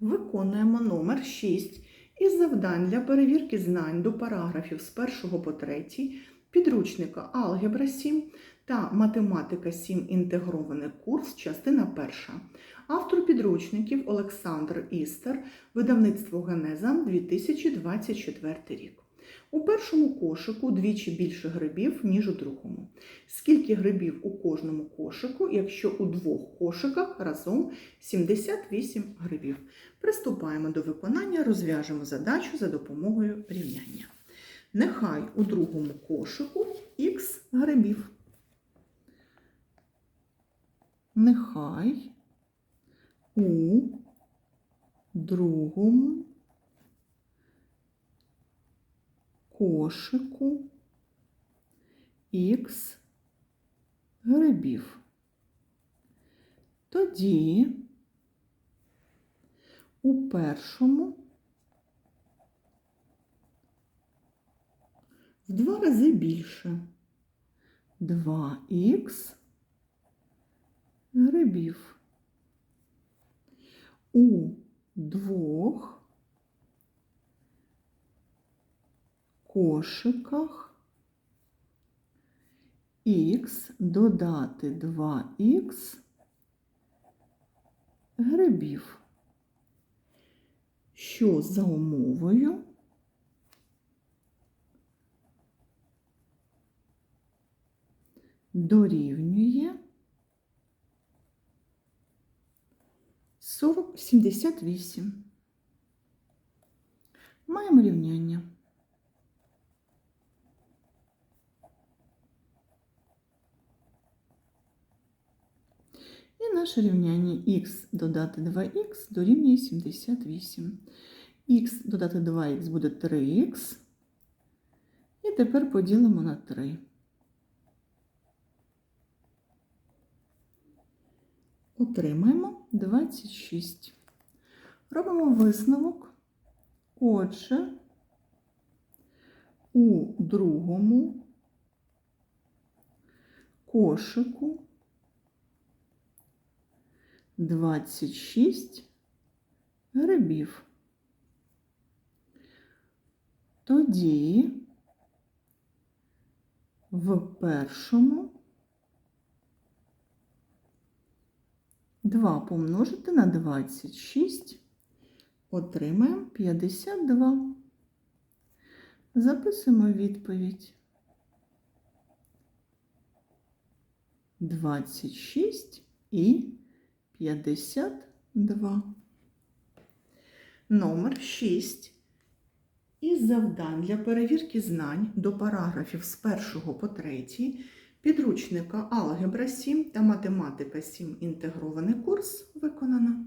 Виконуємо номер 6 із завдань для перевірки знань до параграфів з 1 по 3 підручника Алгебра 7 та Математика 7 інтегрований курс, частина 1. Автор підручників Олександр Істер, видавництво Генеза 2024 рік. У першому кошику двічі більше грибів, ніж у другому. Скільки грибів у кожному кошику, якщо у двох кошиках разом 78 грибів? Приступаємо до виконання, розв'яжемо задачу за допомогою рівняння. Нехай у другому кошику х грибів. Нехай у другому кошику х грибів. Тоді у першому в два рази більше 2х грибів. У двох кошиках х додати 2х грибів, що за умовою дорівнює 40, 78. Маємо рівняння. І наше рівняння х додати 2х дорівнює 78. х додати 2х буде 3х. І тепер поділимо на 3. Отримаємо 26. Робимо висновок. Отже, у другому кошику 26 грибів. Тоді в першому 2 помножити на 26 отримаємо 52. Записуємо відповідь. 26 і 52. Номер 6. Із завдань для перевірки знань до параграфів з 1 по 3 підручника Алгебра 7 та Математика 7 інтегрований курс виконано.